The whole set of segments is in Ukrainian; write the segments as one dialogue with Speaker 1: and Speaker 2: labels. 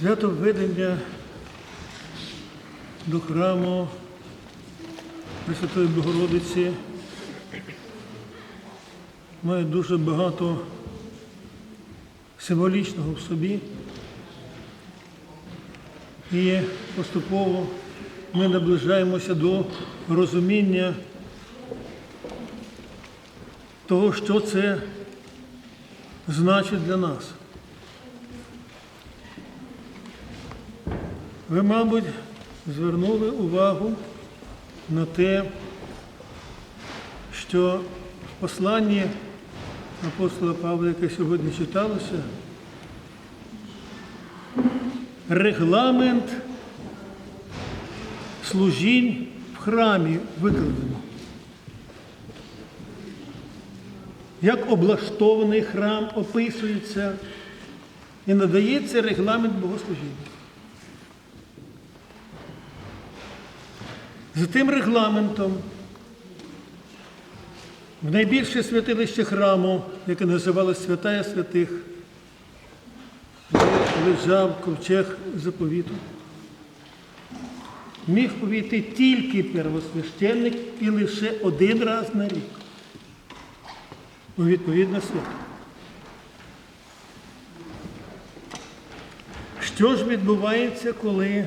Speaker 1: Свято введення до храму Пресвятої Богородиці має дуже багато символічного в собі. І поступово ми наближаємося до розуміння того, що це значить для нас. Ви, мабуть, звернули увагу на те, що в посланні апостола Павла, яке сьогодні читалося, регламент служінь в храмі викладено. Як облаштований храм описується і надається регламент богослужіння. За тим регламентом. В найбільше святилище храму, яке називалося Святая Святих, де лежав ковчег заповіту, міг увійти тільки первосвященник і лише один раз на рік. У відповідне свято. Що ж відбувається, коли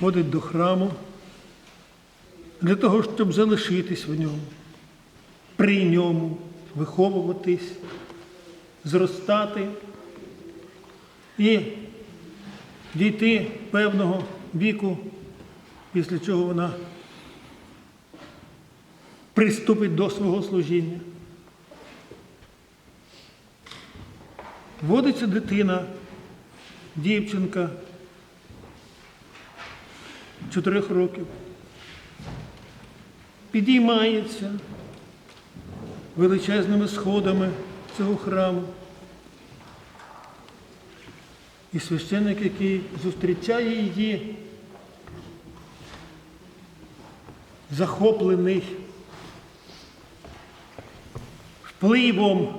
Speaker 1: ходить до храму для того, щоб залишитись в ньому, при ньому, виховуватись, зростати і дійти певного віку, після чого вона приступить до свого служіння. Водиться дитина, дівчинка чотирьох років, підіймається величезними сходами цього храму. І священник, який зустрічає її, захоплений впливом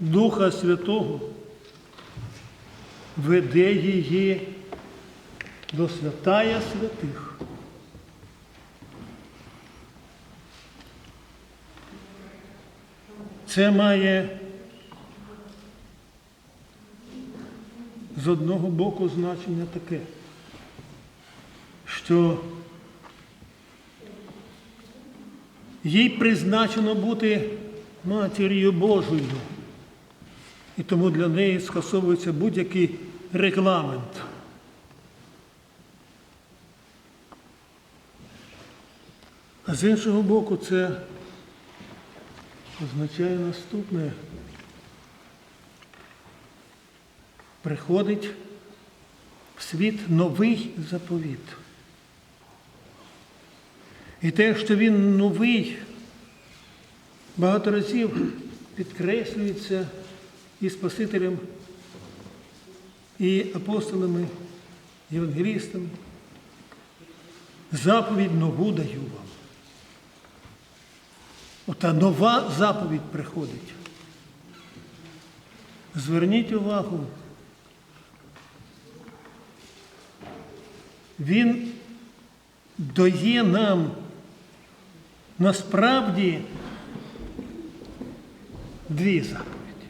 Speaker 1: Духа Святого, веде її до святая святих. Це має з одного боку значення таке, що їй призначено бути матір'ю Божою. І тому для неї скасовується будь-який регламент. А з іншого боку, це означає наступне. Приходить в світ новий заповіт. І те, що він новий, багато разів підкреслюється і Спасителем, і апостолами, євангелістами. Заповідь нову даю вам. Ота нова заповідь приходить. Зверніть увагу. Він дає нам насправді дві заповіді.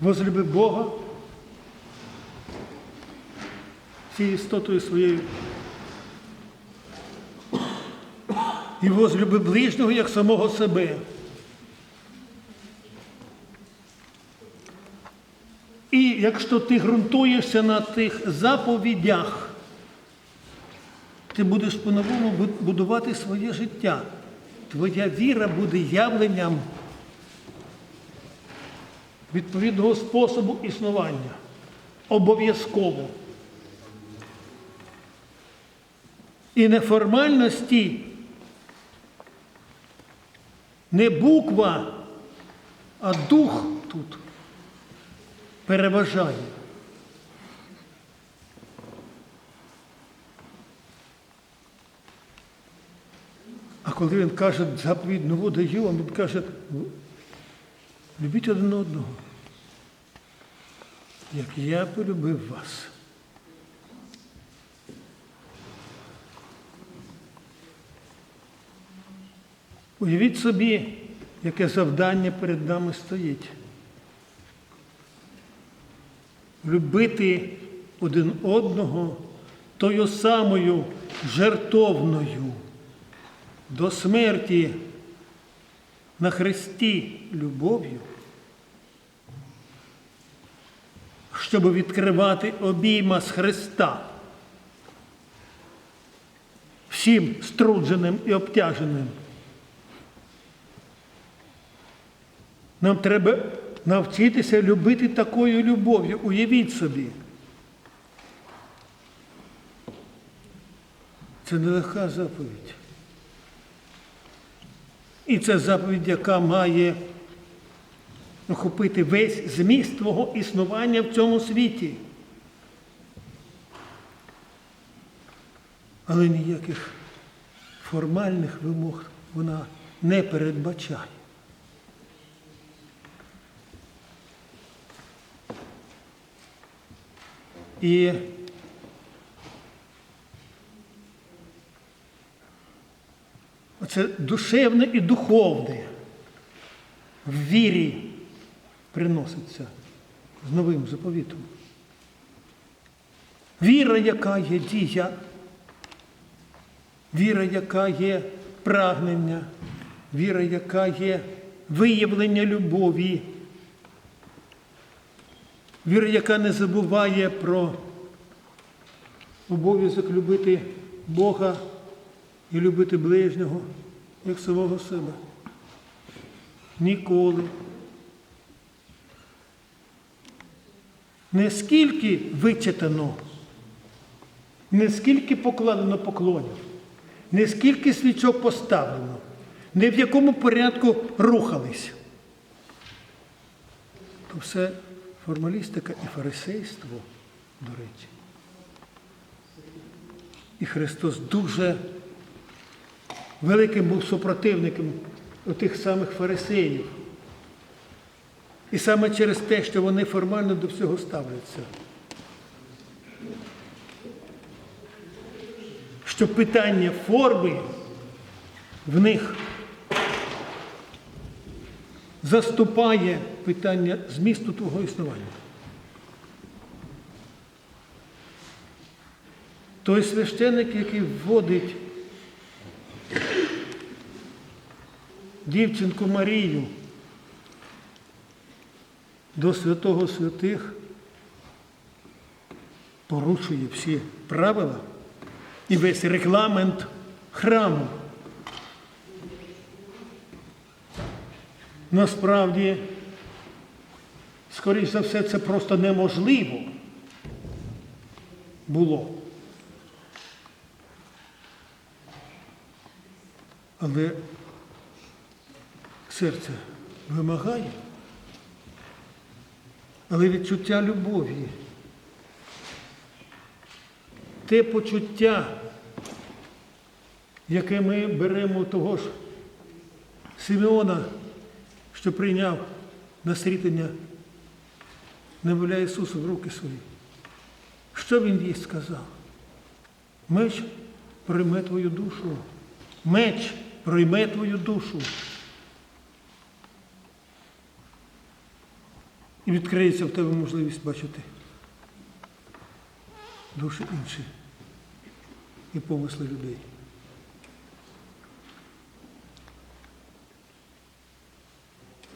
Speaker 1: Возлюби Бога всією істотою своєю. І возлюби ближнього як самого себе. І якщо ти ґрунтуєшся на тих заповідях, ти будеш по-новому будувати своє життя. Твоя віра буде явленням відповідного способу існування. Обов'язково. І неформальності не буква, а дух тут переважає. А коли він каже, заповідь нову даю, він каже, Любіть один одного, як я полюбив вас. Уявіть собі, яке завдання перед нами стоїть. Любити один одного тою самою жертовною до смерті на хресті любов'ю, щоб відкривати обійма з Христа всім струдженим і обтяженим. Нам треба навчитися любити такою любов'ю. Уявіть собі. Це нелегка заповідь. І це заповідь, яка має охопити весь зміст твого існування в цьому світі. Але ніяких формальних вимог вона не передбачає. І оце душевне і духовне в вірі приноситься з новим заповітом. Віра, яка є дія, віра, яка є прагнення, віра, яка є виявлення любові. Віра, яка не забуває про обов'язок любити Бога і любити ближнього, як самого себе. Ніколи. Не скільки вичитано, не скільки покладено поклонів, не скільки свічок поставлено, не в якому порядку рухались. То все формалістика і фарисейство, до речі. І Христос дуже великим був супротивником тих самих фарисеїв. І саме через те, що вони формально до всього ставляться. Що питання форми в них заступає питання змісту твого існування. Той священик, який вводить дівчинку Марію до святого святих, порушує всі правила і весь регламент храму. Насправді, скоріш за все, це просто неможливо було. Але серце вимагає, але відчуття любові, те почуття, яке ми беремо того ж Симеона, що прийняв насрітення немовля Ісуса в руки свої. Що він їй сказав? Меч прийме твою душу. Меч прийме твою душу. І відкриється в тебе можливість бачити душі інші і помисли людей.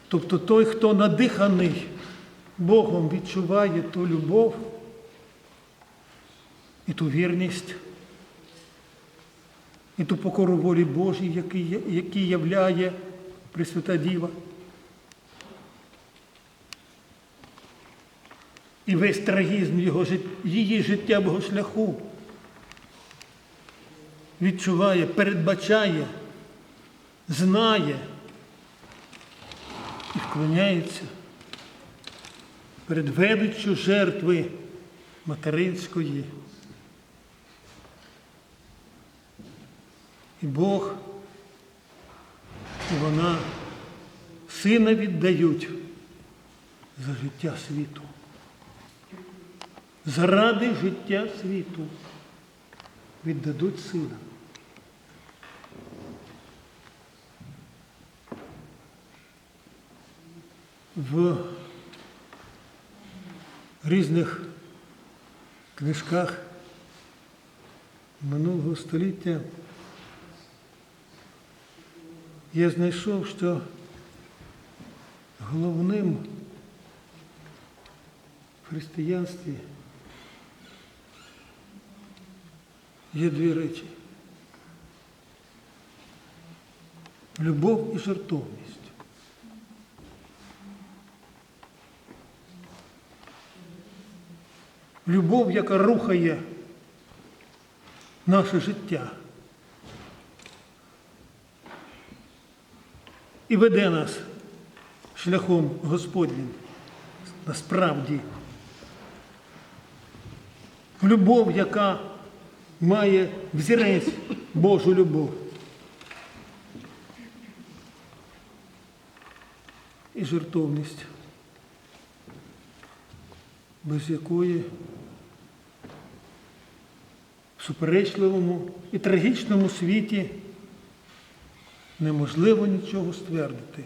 Speaker 1: Тобто той, хто надиханий Богом, відчуває ту любов і ту вірність, і ту покору волі Божій, який, являє Пресвята Діва. І весь трагізм його, її життєвого шляху відчуває, передбачає, знає і вклоняється перед величчю жертви материнської. І Бог, і вона сина віддають за життя світу. Заради життя світу віддадуть сина. В різних книжках минулого століття я знайшов, що головним в християнстві є дві речі. Любов і жертовність. Любов, яка рухає наше життя і веде нас шляхом Господнім насправді. Любов, яка має взірець Божу любов. І жертовність, без якої суперечливому і трагічному світі неможливо нічого ствердити.